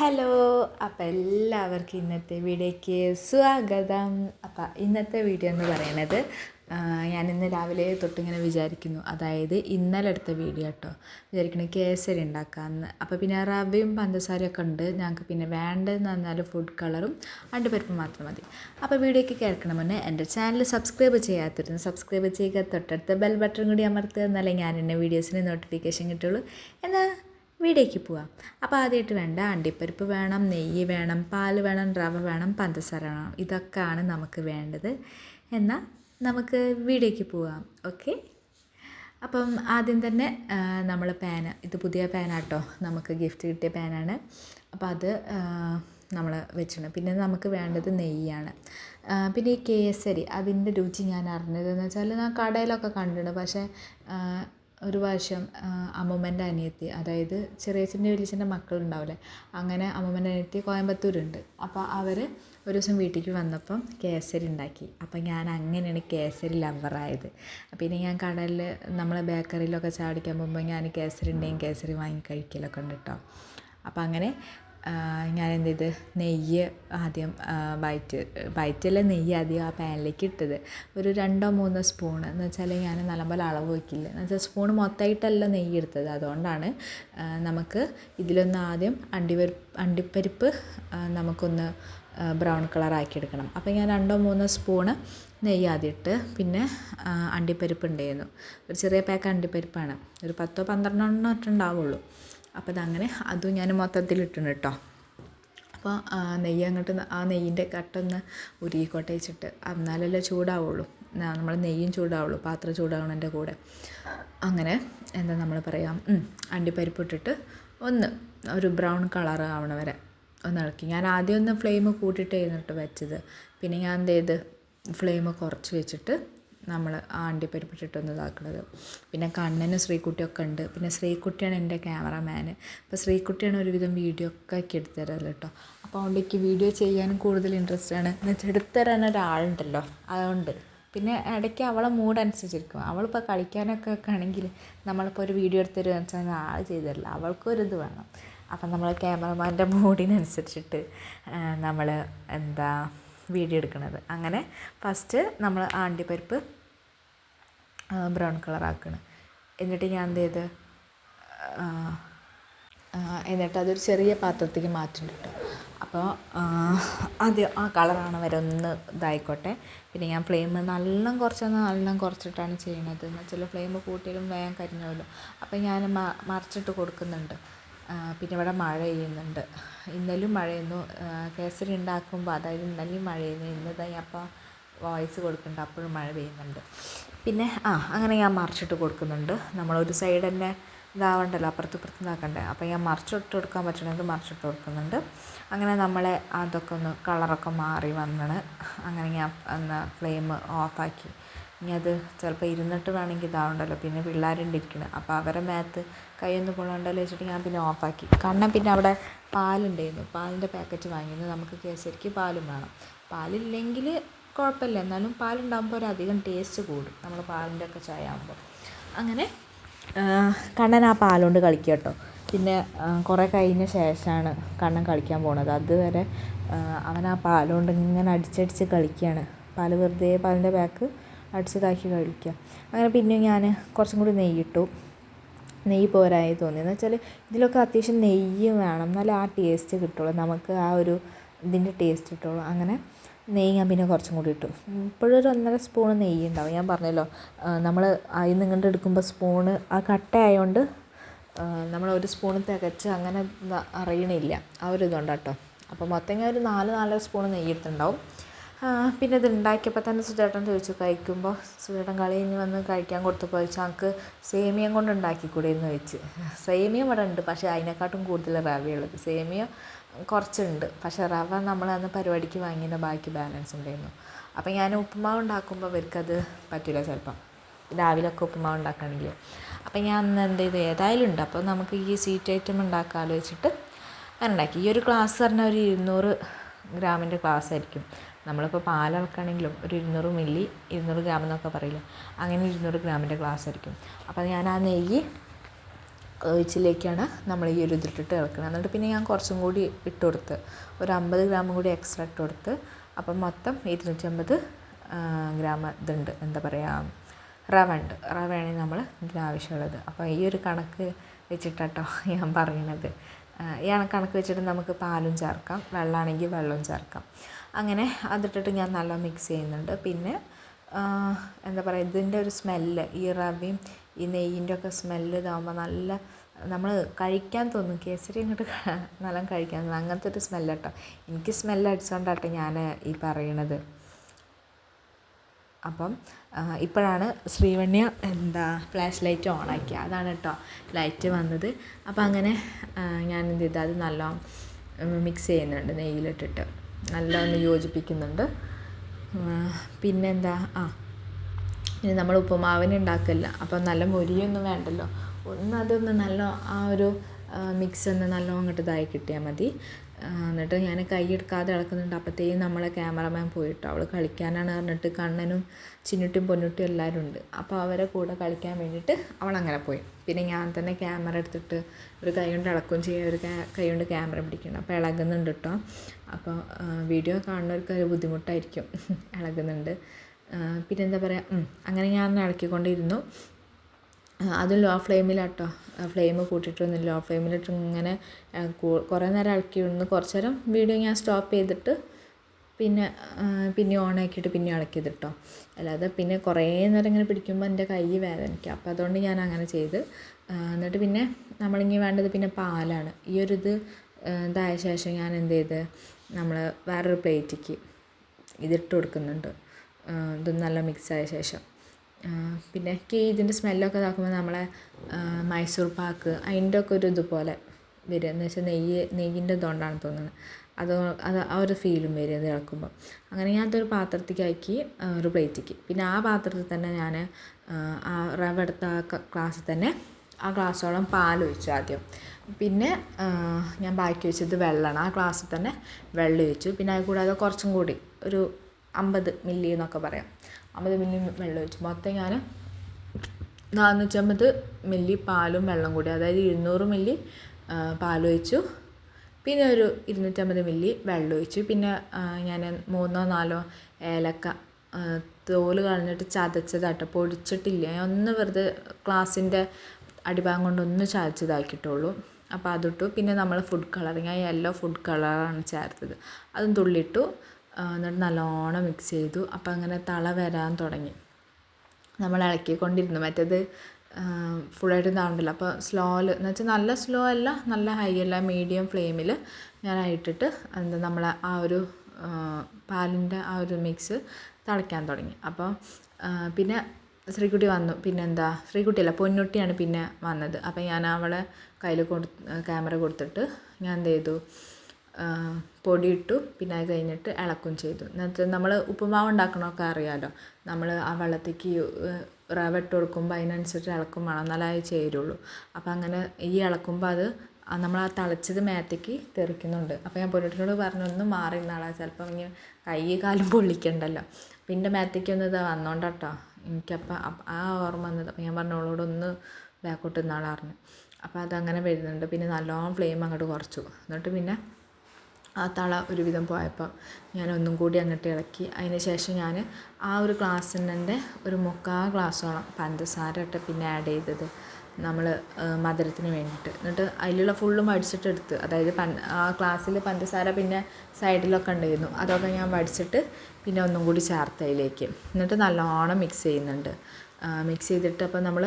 Hello അപ്പം എല്ലാവർക്കും ഇന്നത്തെ വീഡിയോയ്ക്ക് സ്വാഗതം. അപ്പം ഇന്നത്തെ വീഡിയോ എന്ന് പറയണത് ഞാൻ ഇന്ന് രാവിലെ തൊട്ടിങ്ങനെ വിചാരിക്കുന്നു. അതായത് ഇന്നലെ എടുത്ത വീഡിയോ കേട്ടോ വിചാരിക്കണ കേസരി ഉണ്ടാക്കാമെന്ന് അപ്പോൾ പിന്നെ റവയും പഞ്ചസാരയൊക്കെ ഉണ്ട്. ഞങ്ങൾക്ക് പിന്നെ വേണ്ടതെന്ന് പറഞ്ഞാൽ ഫുഡ് കളറും അണ്ടുപരിപ്പും മാത്രം മതി. അപ്പോൾ വീഡിയോയ്ക്ക് കേൾക്കണം മുന്നേ എന്റെ ചാനൽ സബ്സ്ക്രൈബ് ചെയ്യാത്തിരുന്നു സബ്സ്ക്രൈബ് ചെയ്യുക. തൊട്ടടുത്ത ബെൽ ബട്ടൺ കൂടി അമർത്തുക. എന്നാലേ ഞാൻ എന്റെ വീഡിയോസിന് നോട്ടിഫിക്കേഷൻ കിട്ടുള്ളൂ. എന്നാൽ വീഡിയോയ്ക്ക് പോവാം. അപ്പോൾ ആദ്യമായിട്ട് വേണ്ട അണ്ടിപ്പരിപ്പ് വേണം നെയ്യ് വേണം പാൽ വേണം റവ വേണം പഞ്ചസാര വേണം. ഇതൊക്കെയാണ് നമുക്ക് വേണ്ടത്. എന്നാൽ നമുക്ക് വീടേക്ക് പോവാം. ഓക്കെ? അപ്പം ആദ്യം തന്നെ നമ്മൾ പാന് ഇത് പുതിയ പാനാട്ടോ നമുക്ക് ഗിഫ്റ്റ് കിട്ടിയ പാനാണ് അപ്പോൾ അത് നമ്മൾ വെച്ചിട്ടുണ്ട് പിന്നെ നമുക്ക് വേണ്ടത് നെയ്യാണ്. പിന്നെ ഈ കേസരി അതിന്റെ രുചി ഞാൻ അറിഞ്ഞതെന്ന് വെച്ചാൽ ഞാൻ കടയിലൊക്കെ കണ്ടിട്ടുണ്ട്. പക്ഷേ ഒരു പ്രാവശ്യം അമ്മൂമ്മേന്റെ അനിയത്തി അതായത് ചെറിയച്ഛന്റെ വലിയച്ഛന്റെ മക്കളുണ്ടാവില്ലേ അങ്ങനെ അമ്മൂമ്മേന്റെ അനിയത്തി കോയമ്പത്തൂരുണ്ട്. അപ്പോൾ അവർ ഒരു ദിവസം വീട്ടിലേക്ക് വന്നപ്പം കേസരി ഉണ്ടാക്കി. അപ്പം ഞാൻ അങ്ങനെയാണ് കേസരി ലവറായത് പിന്നെ ഞാൻ കടലിൽ നമ്മളെ ബേക്കറിയിലൊക്കെ ചാടിക്കാൻ പോകുമ്പോൾ ഞാൻ കേസരി ഉണ്ടെങ്കിൽ കേസരി വാങ്ങി കഴിക്കലൊക്കെ ഉണ്ട് കേട്ടോ അപ്പം അങ്ങനെ ഞാൻ എന്ത് ചെയ്ത് നെയ്യ് ആദ്യം ബൈറ്റ് ബൈറ്റല്ല നെയ്യ് ആദ്യം ആ പാനിലേക്ക് ഇട്ടത്. ഒരു രണ്ടോ മൂന്നോ സ്പൂൺ എന്ന് വെച്ചാൽ ഞാൻ നല്ലപോലെ അളവ് വയ്ക്കില്ല എന്ന് വെച്ചാൽ സ്പൂൺ മൊത്തമായിട്ടല്ല നെയ്യ് എടുത്തത് അതുകൊണ്ടാണ് നമുക്ക് ഇതിലൊന്ന് ആദ്യം അണ്ടിപരിപ്പ് അണ്ടിപ്പരിപ്പ് നമുക്കൊന്ന് ബ്രൗൺ കളർ ആക്കി എടുക്കണം. അപ്പോൾ ഞാൻ രണ്ടോ മൂന്നോ സ്പൂണ് നെയ്യ് ആദ്യം ഇട്ട് പിന്നെ അണ്ടിപ്പരിപ്പ് ഉണ്ടായിരുന്നു ഒരു ചെറിയ പാക്ക് അണ്ടിപ്പരിപ്പാണ്. ഒരു പത്തോ പന്ത്രണ്ടോ എണ്ണം ഇട്ടുണ്ടാവുള്ളൂ അപ്പോൾ അതങ്ങനെ അതും ഞാൻ മൊത്തത്തിൽ ഇട്ടുണ്ട് കേട്ടോ അപ്പോൾ നെയ്യ് അങ്ങോട്ട് ആ നെയ്യിന്റെ കട്ടൊന്ന് ഉരുകിക്കോട്ടെ വെച്ചിട്ട് എന്നാലല്ലേ ചൂടാവുള്ളൂ. നമ്മൾ നെയ്യും ചൂടാവുള്ളൂ പാത്രം ചൂടാവണതിന്റെ കൂടെ. അങ്ങനെ എന്താ നമ്മൾ പറയാം അണ്ടിപ്പരിപ്പ് ഇട്ടിട്ട് ഒന്ന് ഒരു ബ്രൗൺ കളർ ആവണ വരെ ഒന്ന് ഇളക്കി. ഞാൻ ആദ്യം ഒന്ന് ഫ്ലെയിം കൂട്ടിയിട്ടായിരുന്നു കേട്ടോ വെച്ചത്. പിന്നെ ഞാൻ എന്ത് ചെയ്ത് ഫ്ലെയിം കുറച്ച് വെച്ചിട്ട് നമ്മൾ അണ്ടിപ്പരിപ്പിട്ടിട്ടൊന്ന് ഇതാക്കുന്നത് പിന്നെ കണ്ണന് ശ്രീക്കുട്ടിയൊക്കെ ഉണ്ട്. പിന്നെ ശ്രീക്കുട്ടിയാണ് എന്റെ ക്യാമറമാന്. അപ്പോൾ ശ്രീക്കുട്ടിയാണ് ഒരുവിധം വീഡിയോ ഒക്കെ ആക്കി എടുത്തു കേട്ടോ അപ്പോൾ അതുകൊണ്ട് വീഡിയോ ചെയ്യാനും കൂടുതൽ ഇൻട്രസ്റ്റ് ആണ്. എന്ന് വെച്ചാൽ എടുത്തു തരാൻ ഒരാളുണ്ടല്ലോ. അതുകൊണ്ട്. പിന്നെ ഇടയ്ക്ക് അവളെ മൂഡ് അനുസരിച്ചിരിക്കും. അവളിപ്പോൾ കളിക്കാനൊക്കെ ഒക്കെ ആണെങ്കിൽ നമ്മളിപ്പോൾ ഒരു വീഡിയോ എടുത്ത് തരുമെന്ന് വെച്ചാൽ ആൾ ചെയ്തു തരില്ല അവൾക്കൊരിത് വേണം. അപ്പം നമ്മൾ ക്യാമറമാന്റെ മൂഡിനനുസരിച്ചിട്ട് നമ്മൾ എന്താ വീഡിയോ എടുക്കുന്നത് അങ്ങനെ ഫസ്റ്റ് നമ്മൾ ആണ്ടിപ്പരിപ്പ് ബ്രൗൺ കളറാക്കണം എന്നിട്ട് ഞാൻ എന്ത് ചെയ്ത് എന്നിട്ട് അതൊരു ചെറിയ പാത്രത്തേക്ക് മാറ്റുന്നുണ്ട് അപ്പോൾ ആദ്യം ആ കളറാണ് വരെ ഒന്ന് ഇതായിക്കോട്ടെ. പിന്നെ ഞാൻ ഫ്ലെയിം നല്ലോണം കുറച്ചൊന്ന് നല്ലോണം കുറച്ചിട്ടാണ് ചെയ്യണത്. എന്ന് വെച്ചാൽ ഫ്ലെയിം കൂട്ടിയാലും വേഗം കരിഞ്ഞുമല്ലോ അപ്പോൾ ഞാൻ മറിച്ചിട്ട് കൊടുക്കുന്നുണ്ട്. പിന്നെ ഇവിടെ മഴ പെയ്യുന്നുണ്ട്. ഇന്നലും മഴയുന്നു കേസരി ഉണ്ടാക്കുമ്പോൾ അതായത് ഇന്നലെയും മഴയുന്നു ഇന്നതാ അപ്പോൾ വോയിസ് കൊടുക്കുന്നുണ്ട്. അപ്പോഴും മഴ പെയ്യുന്നുണ്ട്. പിന്നെ ആ അങ്ങനെ ഞാൻ മറിച്ചിട്ട് കൊടുക്കുന്നുണ്ട്. നമ്മളൊരു സൈഡ് തന്നെ ഇതാവണ്ടല്ലോ. അപ്പുറത്ത് ഇപ്പുറത്ത് ഇതാക്കണ്ടേ. അപ്പോൾ ഞാൻ മറിച്ചിട്ട് കൊടുക്കാൻ പറ്റണമെങ്കിൽ മറിച്ചിട്ട് കൊടുക്കുന്നുണ്ട്. അങ്ങനെ നമ്മളെ അതൊക്കെ ഒന്ന് കളറൊക്കെ മാറി വന്നാണ്. അങ്ങനെ ഞാൻ ഒന്ന് ഫ്ലെയിം ഓഫാക്കി ഇനി അത് ചിലപ്പോൾ ഇരുന്നിട്ട് വേണമെങ്കിൽ ഇതാവണ്ടല്ലോ. പിന്നെ പിള്ളേരുണ്ട് ഇരിക്കണം അപ്പോൾ അവരെ മേത്ത് കൈയൊന്ന് കൊള്ളണ്ടല്ലോ വെച്ചിട്ട് ഞാൻ പിന്നെ ഓഫാക്കി കാരണം പിന്നെ അവിടെ പാലുണ്ടായിരുന്നു. പാലിന്റെ പാക്കറ്റ് വാങ്ങിയിരുന്നു. നമുക്ക് കേസരിക്ക് പാലും വേണം. പാലില്ലെങ്കിൽ കുഴപ്പമില്ല. എന്നാലും പാലുണ്ടാകുമ്പോൾ അധികം ടേസ്റ്റ് കൂടും. നമ്മൾ പാലിന്റെ ഒക്കെ ചായ ആകുമ്പോൾ അങ്ങനെ കണ്ണൻ ആ പാലുകൊണ്ട് കളിക്കുക കേട്ടോ. പിന്നെ കുറേ കഴിഞ്ഞ ശേഷമാണ് കണ്ണൻ കളിക്കാൻ പോണത്. അതുവരെ അവൻ ആ പാലുകൊണ്ട് ഇങ്ങനെ അടിച്ചടിച്ച് കളിക്കുകയാണ് പാൽ വെറുതെ പാലിന്റെ ബാക്ക് അടിച്ചതാക്കി കഴിക്കുക. അങ്ങനെ പിന്നെ ഞാൻ കുറച്ചും കൂടി നെയ്യിട്ടു. നെയ്യ് പോരായി തോന്നി. എന്ന് വെച്ചാൽ ഇതിലൊക്കെ അത്യാവശ്യം നെയ്യ് വേണം. എന്നാലേ ആ ടേസ്റ്റ് കിട്ടുള്ളൂ. നമുക്ക് ആ ഒരു ഇതിന്റെ ടേസ്റ്റ് കിട്ടുള്ളൂ. അങ്ങനെ നെയ്യ് ഞാൻ പിന്നെ കുറച്ചും കൂടി ഇട്ടു. ഇപ്പോഴൊരു ഒന്നര സ്പൂൺ നെയ്യ് ഉണ്ടാവും. ഞാൻ പറഞ്ഞല്ലോ നമ്മൾ അതിൽ നിങ്ങളുടെ എടുക്കുമ്പോൾ സ്പൂണ് ആ കട്ട ആയതുകൊണ്ട് നമ്മൾ ഒരു സ്പൂൺ തികച്ച് അങ്ങനെ അറിയണില്ല. ആ ഒരു ഇതുണ്ട് കേട്ടോ. അപ്പോൾ മൊത്തം ഞാൻ ഒരു നാല് നാലര സ്പൂൺ നെയ്യ് എടുത്തിട്ടുണ്ടാവും. പിന്നെ ഇത് ഉണ്ടാക്കിയപ്പോൾ തന്നെ സുചേട്ടൻ ചോദിച്ചു കഴിക്കുമ്പോൾ സുചേട്ടൻ കളി കഴിഞ്ഞ് വന്ന് കഴിക്കാൻ കൊടുത്തപ്പോൾ ചോദിച്ചു ഞങ്ങൾക്ക് സേമിയം കൊണ്ട് ഉണ്ടാക്കിക്കൂടെ എന്ന് ചോദിച്ചു. സേമിയം ഇവിടെ ഉണ്ട് പക്ഷേ അതിനെക്കാട്ടും കൂടുതൽ റവയുള്ളത് സേമിയ കുറച്ചുണ്ട് പക്ഷേ റവ നമ്മൾ അന്ന് പരിപാടിക്ക് വാങ്ങിയത് ബാക്കി ബാലൻസ് ഉണ്ടായിരുന്നു അപ്പോൾ ഞാൻ ഉപ്പുമാവ് ഉണ്ടാക്കുമ്പോൾ അവർക്കത് പറ്റില്ല ചിലപ്പം. രാവിലെയൊക്കെ ഉപ്പുമാവ് ഉണ്ടാക്കണമെങ്കിൽ അപ്പോൾ ഞാൻ അന്ന് എന്ത് ചെയ്തു ഏതായാലും ഉണ്ട് അപ്പോൾ നമുക്ക് ഈ സ്വീറ്റ് ഐറ്റം ഉണ്ടാക്കാമല്ലോ വെച്ചിട്ട് ഞാൻ ഉണ്ടാക്കി ഈ ഒരു ക്ലാസ് പറഞ്ഞാൽ ഒരു ഇരുന്നൂറ് ഗ്രാമിന്റെ ക്ലാസ് ആയിരിക്കും. നമ്മളിപ്പോൾ പാലിളക്കാണെങ്കിലും ഒരു ഇരുന്നൂറ് മില്ലി ഇരുന്നൂറ് ഗ്രാം എന്നൊക്കെ പറയില്ലേ? അങ്ങനെ ഇരുന്നൂറ് ഗ്രാമിന്റെ ഗ്ലാസ് ആയിരിക്കും. അപ്പോൾ ഞാൻ ആ നെയ്യ് ഒഴിച്ചിലേക്കാണ് നമ്മൾ ഈ ഒരു ഇതിട്ടിട്ട് ഇളക്കുന്നത് എന്നിട്ട് പിന്നെ ഞാൻ കുറച്ചും കൂടി ഇട്ട് കൊടുത്ത് ഒരു അമ്പത് ഗ്രാമും കൂടി എക്സ്ട്രാ ഇട്ട് കൊടുത്ത് അപ്പം മൊത്തം ഇരുന്നൂറ്റമ്പത് ഗ്രാം ഇതുണ്ട്. എന്താ പറയുക റവ ഉണ്ട്. റവയാണ് നമ്മൾ ഇതിന് ആവശ്യമുള്ളത്. അപ്പോൾ ഈ ഒരു കണക്ക് വെച്ചിട്ടാട്ടോ ഞാൻ പറയണത്. ഈ കണക്ക് വെച്ചിട്ട് നമുക്ക് പാലും ചേർക്കാം. വെള്ളമാണെങ്കിൽ വെള്ളവും ചേർക്കാം. അങ്ങനെ അതിട്ടിട്ട് ഞാൻ നല്ല മിക്സ് ചെയ്യുന്നുണ്ട്. പിന്നെ എന്താ പറയുക ഇതിന്റെ ഒരു സ്മെല്ല് ഈ റവയും ഈ നെയ്യിന്റെ ഒക്കെ സ്മെല്ല് ഇതാകുമ്പോൾ നല്ല നമ്മൾ കഴിക്കാൻ തോന്നും. കേസരി ഇങ്ങോട്ട് നല്ല കഴിക്കാൻ തോന്നും. അങ്ങനത്തെ ഒരു സ്മെല്ല് കേട്ടോ. എനിക്ക് സ്മെല്ല് അടിച്ചുകൊണ്ടാട്ടോ ഞാൻ ഈ പറയണത്. അപ്പം ഇപ്പോഴാണ് ശ്രീവണ്യ എന്താ ഫ്ലാഷ് ലൈറ്റ് ഓൺ ആക്കിയത് അതാണ് കേട്ടോ ലൈറ്റ് വന്നത്. അപ്പം അങ്ങനെ ഞാൻ എന്ത് ചെയ്തു? അത് നല്ലോണം മിക്സ് ചെയ്യുന്നുണ്ട് നെയ്യിലിട്ടിട്ട്. നല്ല ഒന്ന് യോജിപ്പിക്കുന്നുണ്ട് പിന്നെന്താ? ആ ഇനി നമ്മൾ ഉപ്പുമാവിന് ഉണ്ടാക്കില്ല. അപ്പം നല്ല മൊരിയൊന്നും വേണ്ടല്ലോ. ഒന്ന് അതൊന്ന് നല്ല ആ ഒരു മിക്സ് ഒന്ന് നല്ലോണം അങ്ങോട്ട് ഇതായി കിട്ടിയാൽ മതി. എന്നിട്ട് ഞാൻ കൈ എടുക്കാതെ ഇളക്കുന്നുണ്ട് അപ്പോഴത്തേക്കും നമ്മളെ ക്യാമറമാൻ പോയിട്ട് അവൾ കളിക്കാനാണ് പറഞ്ഞിട്ട് കണ്ണനും ചിന്നുട്ടിയും പൊന്നുട്ടിയും എല്ലാവരും ഉണ്ട്. അപ്പോൾ അവരെ കൂടെ കളിക്കാൻ വേണ്ടിയിട്ട് അവൾ അങ്ങനെ പോയി. പിന്നെ ഞാൻ തന്നെ ക്യാമറ എടുത്തിട്ട് ഒരു കൈ കൊണ്ട് ഇളക്കുകയും ചെയ്യുക ഒരു കൈ കൊണ്ട് ക്യാമറ പിടിക്കണം അപ്പോൾ ഇളകുന്നുണ്ട് കേട്ടോ അപ്പോൾ വീഡിയോ കാണുന്നവർക്ക് ഒരു ബുദ്ധിമുട്ടായിരിക്കും. ഇളകുന്നുണ്ട്. പിന്നെന്താ പറയുക അങ്ങനെ ഞാൻ ഇളക്കിക്കൊണ്ടിരുന്നു. അത് ലോ ഫ്ലെയിമിലാട്ടോ ഫ്ലെയിം കൂട്ടിയിട്ടൊന്നും ലോ ഫ്ലെയിമിലിട്ട് ഇങ്ങനെ കുറേ നേരം ഇളക്കി വിടുന്നു കുറച്ച് നേരം വീഡിയോ ഞാൻ സ്റ്റോപ്പ് ചെയ്തിട്ട് പിന്നെ പിന്നെ ഓൺ ആക്കിയിട്ട് പിന്നെ ഇളക്കിയത് കേട്ടോ അല്ലാതെ പിന്നെ കുറേ നേരം ഇങ്ങനെ പിടിക്കുമ്പോൾ എന്റെ കൈ വേദനിക്കും. അപ്പോൾ അതുകൊണ്ട് ഞാൻ അങ്ങനെ ചെയ്ത് എന്നിട്ട് പിന്നെ നമ്മളിങ്ങി വേണ്ടത് പിന്നെ പാലാണ്. ഈ ഒരു ഇത് ഇതായ ശേഷം ഞാൻ എന്ത് ചെയ്ത് നമ്മൾ വേറൊരു പ്ലേറ്റിക്ക് ഇതിട്ട് കൊടുക്കുന്നുണ്ട്. ഇത് നല്ല മിക്സ് ആയ ശേഷം. പിന്നെ എനിക്ക് ഇതിന്റെ സ്മെല്ലൊക്കെ ഇതാക്കുമ്പോൾ നമ്മളെ മൈസൂർ പാക്ക് അതിന്റെ ഒക്കെ ഒരു ഇതുപോലെ വരിക. എന്ന് വെച്ചാൽ നെയ്യ് നെയ്യിന്റെ ഇതുകൊണ്ടാണ് തോന്നുന്നത്. അത് അത് ആ ഒരു ഫീലും വരും ഇത് ഇളക്കുമ്പോൾ അങ്ങനെ ഞാൻ അതൊരു പാത്രത്തേക്ക് ആക്കി ഒരു പ്ലേറ്റിക്ക് പിന്നെ ആ പാത്രത്തിൽ തന്നെ ഞാൻ ആ റവ എടുത്ത ആ ഗ്ലാസ്സിൽ തന്നെ ആ ഗ്ലാസ്സോളം പാൽ ഒഴിച്ചു ആദ്യം. പിന്നെ ഞാൻ ബാക്കി വെച്ചത് വെള്ളമാണ് ആ ഗ്ലാസ്സിൽ തന്നെ വെള്ളം ഒഴിച്ചു. പിന്നെ അത് കൂടാതെ കുറച്ചും കൂടി ഒരു അമ്പത് മില്ലി എന്നൊക്കെ പറയാം. അമ്പത് മില്ലി വെള്ളം ഒഴിച്ചു. മൊത്തം ഞാൻ നാനൂറ്റമ്പത് മില്ലി പാലും വെള്ളം കൂടി അതായത് ഇരുന്നൂറ് മില്ലി പാലൊഴിച്ചു പിന്നെ ഒരു ഇരുന്നൂറ്റമ്പത് മില്ലി വെള്ളം ഒഴിച്ചു. പിന്നെ ഞാൻ മൂന്നോ നാലോ ഏലക്ക തോൽ കളഞ്ഞിട്ട് ചതച്ചതാട്ടോ. പൊടിച്ചിട്ടില്ല. ഞാൻ ഒന്ന് വെറുതെ ഗ്ലാസിന്റെ അടിഭാഗം കൊണ്ടൊന്ന് ചതച്ചതാക്കിയിട്ടുള്ളൂ അപ്പോൾ അതിട്ടു. പിന്നെ നമ്മൾ ഫുഡ് കളറിങ് ആ യെല്ലോ ഫുഡ് കളറാണ് ചേർത്തത്. അതും തുള്ളിയിട്ടു എന്നിട്ട് നല്ലോണം മിക്സ് ചെയ്തു. അപ്പോൾ അങ്ങനെ തള വരാൻ തുടങ്ങി. നമ്മൾ ഇളക്കിക്കൊണ്ടിരുന്നു. മറ്റേത് ഫുള്ളായിട്ട് ഇതാവണ്ടല്ലോ. അപ്പോൾ സ്ലോയിൽ എന്ന് വെച്ചാൽ നല്ല സ്ലോ അല്ല നല്ല ഹൈ അല്ല മീഡിയം ഫ്ലെയിമിൽ ഞാൻ ഇട്ടിട്ട് എന്താ നമ്മൾ ആ ഒരു പാലിന്റെ ആ ഒരു മിക്സ് തിളയ്ക്കാൻ തുടങ്ങി. അപ്പോൾ പിന്നെ ശ്രീകുട്ടി വന്നു. പിന്നെ പിന്നെന്താ ശ്രീകുട്ടിയല്ല പൊന്നുട്ടിയാണ് പിന്നെ വന്നത്. അപ്പോൾ ഞാൻ അവളെ കയ്യിൽ കൊടു ക്യാമറ കൊടുത്തിട്ട് ഞാൻ എന്ത് ചെയ്തു? പൊടി ഇട്ടു പിന്നെ അത് കഴിഞ്ഞിട്ട് ഇളക്കും ചെയ്തു. എന്നിട്ട് നമ്മൾ ഉപ്പുമാവ് ഉണ്ടാക്കണമൊക്കെ അറിയാമല്ലോ നമ്മൾ ആ വെള്ളത്തേക്ക് റവ ഇട്ട് കൊടുക്കുമ്പോൾ അതിനനുസരിച്ച് ഇളക്കും വേണം. എന്നാലേ ചേരുള്ളൂ. അപ്പോൾ അങ്ങനെ ഈ ഇളക്കുമ്പോൾ അത് നമ്മൾ ആ തിളച്ചത് മേത്തേക്ക് തെറിക്കുന്നുണ്ട്. അപ്പോൾ ഞാൻ പൊന്നിട്ടിനോട് പറഞ്ഞു ഒന്ന് മാറി നിന്നാളാ. ചിലപ്പോൾ ഇങ്ങനെ കൈ കാലും പൊള്ളിക്കണ്ടല്ലോ. പിന്നെ മേത്തേക്ക് ഒന്ന് ഇത് വന്നോണ്ടാട്ടോ. എനിക്കപ്പോൾ ആ ഓർമ്മ വന്നത്. അപ്പോൾ ഞാൻ പറഞ്ഞോളോട് ഒന്ന് ബാക്കോട്ട് നിന്നാളാ പറഞ്ഞു. അപ്പോൾ അതങ്ങനെ വരുന്നുണ്ട്. പിന്നെ നല്ലോണം ഫ്ലെയിം അങ്ങോട്ട് കുറച്ചു. എന്നിട്ട് പിന്നെ ആ തള ഒരുവിധം പോയപ്പോൾ ഞാൻ ഒന്നും കൂടി അങ്ങോട്ട് ഇളക്കി. അതിന് ശേഷം ഞാൻ ആ ഒരു ഗ്ലാസ്സിന്റെ ഒരു മുക്കാ ഗ്ലാസ്സോളം പഞ്ചസാര ഇട്ട് പിന്നെ ആഡ് ചെയ്തത് നമ്മൾ മധുരത്തിന് വേണ്ടിയിട്ട്. എന്നിട്ട് അതിലുള്ള ഫുള്ളും വടിച്ചിട്ടെടുത്ത് അതായത് പൻ ആ ക്ലാസ്സിൽ പഞ്ചസാര പിന്നെ സൈഡിലൊക്കെ ഉണ്ടായിരുന്നു. അതൊക്കെ ഞാൻ വടിച്ചിട്ട് പിന്നെ ഒന്നും കൂടി ചേർത്ത് അതിലേക്ക്. എന്നിട്ട് നല്ലോണം മിക്സ് ചെയ്യുന്നുണ്ട്. മിക്സ് ചെയ്തിട്ട് അപ്പോൾ നമ്മൾ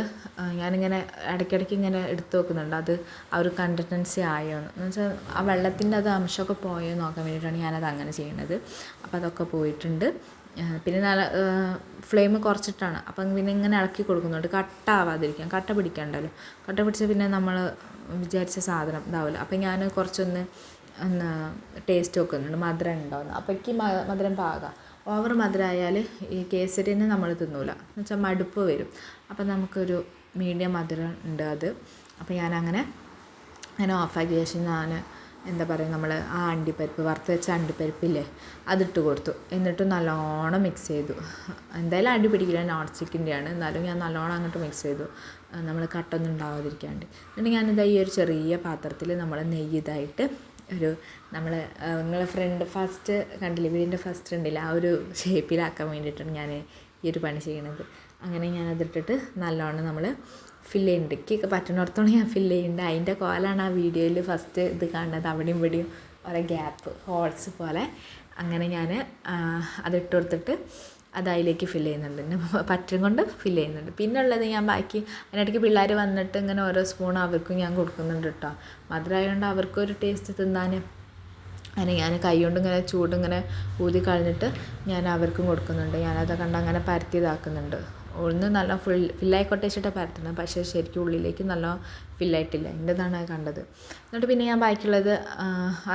ഞാനിങ്ങനെ ഇടയ്ക്കിടയ്ക്ക് ഇങ്ങനെ എടുത്തു നോക്കുന്നുണ്ട് അത് ആ ഒരു കണ്ടൻസി ആയോ എന്ന് വെച്ചാൽ ആ വെള്ളത്തിന്റെ അത് അംശമൊക്കെ പോയോ നോക്കാൻ വേണ്ടിയിട്ടാണ് ഞാനത് അങ്ങനെ ചെയ്യുന്നത് അപ്പോൾ അതൊക്കെ പോയിട്ടുണ്ട്. പിന്നെ നല്ല ഫ്ലെയിം കുറച്ചിട്ടാണ്. അപ്പം പിന്നെ ഇങ്ങനെ ഇളക്കി കൊടുക്കുന്നുണ്ട്. കട്ട ആവാതിരിക്കാൻ കട്ട പിടിക്കണ്ടല്ലോ. കട്ട പിടിച്ചാൽ പിന്നെ നമ്മൾ വിചാരിച്ച സാധനം ഇതാവില്ല അപ്പം ഞാൻ കുറച്ചൊന്ന് ടേസ്റ്റ് നോക്കുന്നുണ്ട് മധുരം ഉണ്ടാവുന്നു അപ്പോഴേക്ക് മധുരം പാകാം. ഓവർ മധുരമായാൽ ഈ കേസരിനെ നമ്മൾ തിന്നൂല. എന്ന് വെച്ചാൽ മടുപ്പ് വരും. അപ്പം നമുക്കൊരു മീഡിയം മധുരം ഉണ്ട് അത്. അപ്പം ഞാനങ്ങനെ അങ്ങനെ ഓഫാക്കിയ ശേഷം ഞാൻ എന്താ പറയുക നമ്മൾ ആ അണ്ടിപ്പരിപ്പ് വറുത്ത് വെച്ച അണ്ടിപ്പരിപ്പില്ലേ അതിട്ട് കൊടുത്തു. എന്നിട്ട് നല്ലോണം മിക്സ് ചെയ്തു. എന്തായാലും അടി പിടിക്കില്ല നോൺ സ്റ്റിക്കിന്റെയാണ് എന്നാലും ഞാൻ നല്ലോണം അങ്ങോട്ട് മിക്സ് ചെയ്തു. നമ്മൾ കട്ടൊന്നും ഉണ്ടാവാതിരിക്കാണ്ട്. എന്നിട്ട് ഞാനിതാ ഈ ഒരു ചെറിയ പാത്രത്തിൽ നമ്മൾ നെയ്യ് ഇതായിട്ട് ഒരു നമ്മൾ നിങ്ങളെ ഫ്രണ്ട് ഫസ്റ്റ് കണ്ടില്ലേ വീടിന്റെ ഫസ്റ്റ് ഉണ്ടല്ലേ ആ ഒരു ഷേപ്പിലാക്കാൻ വേണ്ടിയിട്ടാണ് ഞാൻ ഈ ഒരു പണി ചെയ്യണത്. അങ്ങനെ ഞാൻ ഞാനതിട്ടിട്ട് നല്ലോണം നമ്മൾ ഫില്ല് ചെയ്യുന്നുണ്ട് എനിക്ക് പറ്റുന്നിടത്തോളം ഞാൻ ഫില്ല് ചെയ്യുന്നുണ്ട് അതിന്റെ കോലാണ് ആ വീഡിയോയിൽ ഫസ്റ്റ് ഇത് കാണുന്നത് അവിടെയും ഇവിടെയും ഓരോ ഗ്യാപ്പ് ഹോൾസ് പോലെ. അങ്ങനെ ഞാൻ അതിട്ട് കൊടുത്തിട്ട് അത് അതിലേക്ക് ഫില്ല് ചെയ്യുന്നുണ്ട്. പിന്നെ പറ്റും കൊണ്ട് ഫില്ല് ചെയ്യുന്നുണ്ട്. പിന്നെ ഉള്ളത് ഞാൻ ബാക്കി അതിനിടയ്ക്ക് പിള്ളേർ വന്നിട്ട് ഇങ്ങനെ ഓരോ സ്പൂൺ അവർക്കും ഞാൻ കൊടുക്കുന്നുണ്ട് കേട്ടോ മധുരമായതുകൊണ്ട് ഒരു ടേസ്റ്റ് തിന്നാൻ അങ്ങനെ ഞാൻ കൈ കൊണ്ട് ഇങ്ങനെ ചൂട് ഇങ്ങനെ ഊതി കളഞ്ഞിട്ട് ഞാൻ അവർക്കും കൊടുക്കുന്നുണ്ട്. ഞാനത് കണ്ട് അങ്ങനെ പരത്തി ഇതാക്കുന്നുണ്ട്. ഒന്ന് നല്ല ഫുൾ ഫില്ലായിക്കോട്ടെ വെച്ചിട്ടാണ് പരത്തുന്നത്. പക്ഷേ ശരിക്കും ഉള്ളിലേക്ക് നല്ല ഫില്ലായിട്ടില്ല എന്റെതാണ് കണ്ടത്. എന്നിട്ട് പിന്നെ ഞാൻ ബാക്കിയുള്ളത്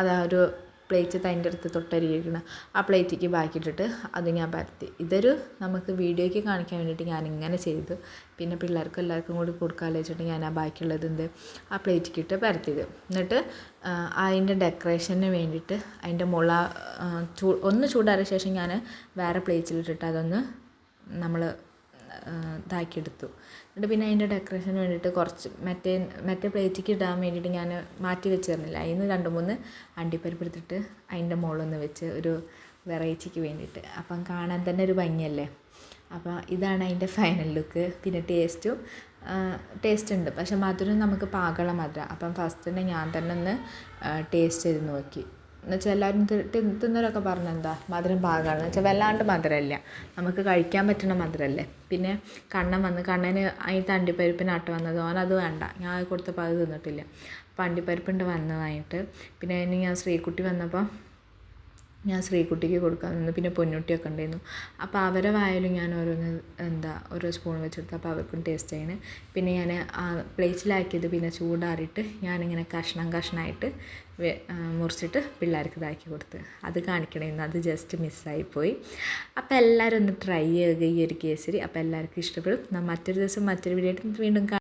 അതാ ഒരു പ്ലേറ്റ് അതിന്റെ അടുത്ത് തൊട്ടരിയിരിക്കണം ആ പ്ലേറ്റിക്ക് ബാക്കിയിട്ടിട്ട് അത് ഞാൻ പരത്തി. ഇതൊരു നമുക്ക് വീഡിയോയ്ക്ക് കാണിക്കാൻ വേണ്ടിയിട്ട് ഞാൻ ഇങ്ങനെ ചെയ്തു. പിന്നെ പിള്ളേർക്കും എല്ലാവർക്കും കൂടി കൊടുക്കാമെന്ന് വെച്ചിട്ട് ഞാൻ ആ ബാക്കിയുള്ളത് എന്ത് ആ പ്ലേറ്റിക്ക് ഇട്ട് പരത്തിയത്. എന്നിട്ട് അതിന്റെ ഡെക്കറേഷന് വേണ്ടിയിട്ട് അതിന്റെ മുള ചൂ ഒന്ന് ചൂടാറിയ ശേഷം ഞാൻ വേറെ പ്ലേറ്റിലിട്ടിട്ട് അതൊന്ന് നമ്മൾ ഇതാക്കിയെടുത്തു. എന്നിട്ട് പിന്നെ അതിന്റെ ഡെക്കറേഷന് വേണ്ടിയിട്ട് കുറച്ച് മറ്റേ മറ്റേ പ്ലേറ്റിലേക്ക് ഇടാൻ വേണ്ടിയിട്ട് ഞാൻ മാറ്റി വെച്ചിരുന്നില്ല. അതിൽ നിന്ന് രണ്ട് മൂന്ന് അണ്ടിപ്പരിപ്പ് എടുത്തിട്ട് അതിന്റെ മുകളിലൊന്ന് വെച്ച് ഒരു വെറൈറ്റിക്ക് വേണ്ടിയിട്ട്. അപ്പം കാണാൻ തന്നെ ഒരു ഭംഗിയല്ലേ? അപ്പം ഇതാണ് അതിന്റെ ഫൈനൽ ലുക്ക് പിന്നെ ടേസ്റ്റും ടേസ്റ്റ് ഉണ്ട്. പക്ഷേ മധുരം നമുക്ക് പാകമുള്ള മധുരം. അപ്പം ഫസ്റ്റ് തന്നെ ഞാൻ തന്നെ ഒന്ന് ടേസ്റ്റ് ചെയ്ത് നോക്കി. എന്നുവെച്ചാൽ എല്ലാവരും തിന്നവരൊക്കെ പറഞ്ഞ എന്താ മധുരം പാകമാണ് വെച്ചാൽ വല്ലാണ്ട് മധുരമില്ല നമുക്ക് കഴിക്കാൻ പറ്റുന്ന മധുരമല്ലേ പിന്നെ കണ്ണൻ വന്ന് കണ്ണന് അതിന്റെ അണ്ടിപ്പരിപ്പിനാട്ട് വന്നത് ഓനത് വേണ്ട. ഞാൻ കൊടുത്തപ്പോൾ അത് തിന്നിട്ടില്ല. അപ്പോൾ അണ്ടിപ്പരിപ്പുണ്ട് വന്നതായിട്ട്. പിന്നെ അതിന് ഞാൻ ശ്രീകുട്ടി വന്നപ്പോൾ ഞാൻ ശ്രീകുട്ടിക്ക് കൊടുക്കാൻ നിന്ന്. പിന്നെ പൊന്നുട്ടിയൊക്കെ ഉണ്ടായിരുന്നു. അപ്പോൾ അവരെ വായിലും ഞാൻ ഓരോന്ന് എന്താ ഓരോ സ്പൂൺ വെച്ചെടുത്ത്. അപ്പോൾ അവർക്കും ടേസ്റ്റ് ചെയ്യണ് പിന്നെ ഞാൻ പ്ലേറ്റിലാക്കിയത് പിന്നെ ചൂടാറിയിട്ട് ഞാനിങ്ങനെ കഷ്ണം കഷ്ണമായിട്ട് മുറിച്ചിട്ട് പിള്ളേർക്ക് ഇതാക്കി കൊടുത്ത്. അത് കാണിക്കണമായിരുന്നു അത് ജസ്റ്റ് മിസ്സായിപ്പോയി അപ്പോൾ എല്ലാവരും ഒന്ന് ട്രൈ ചെയ്യുക ഈ ഒരു കേസരി. അപ്പോൾ എല്ലാവർക്കും ഇഷ്ടപ്പെടും. മറ്റൊരു ദിവസം മറ്റൊരു വീഡിയോ ആയിട്ട് വീണ്ടും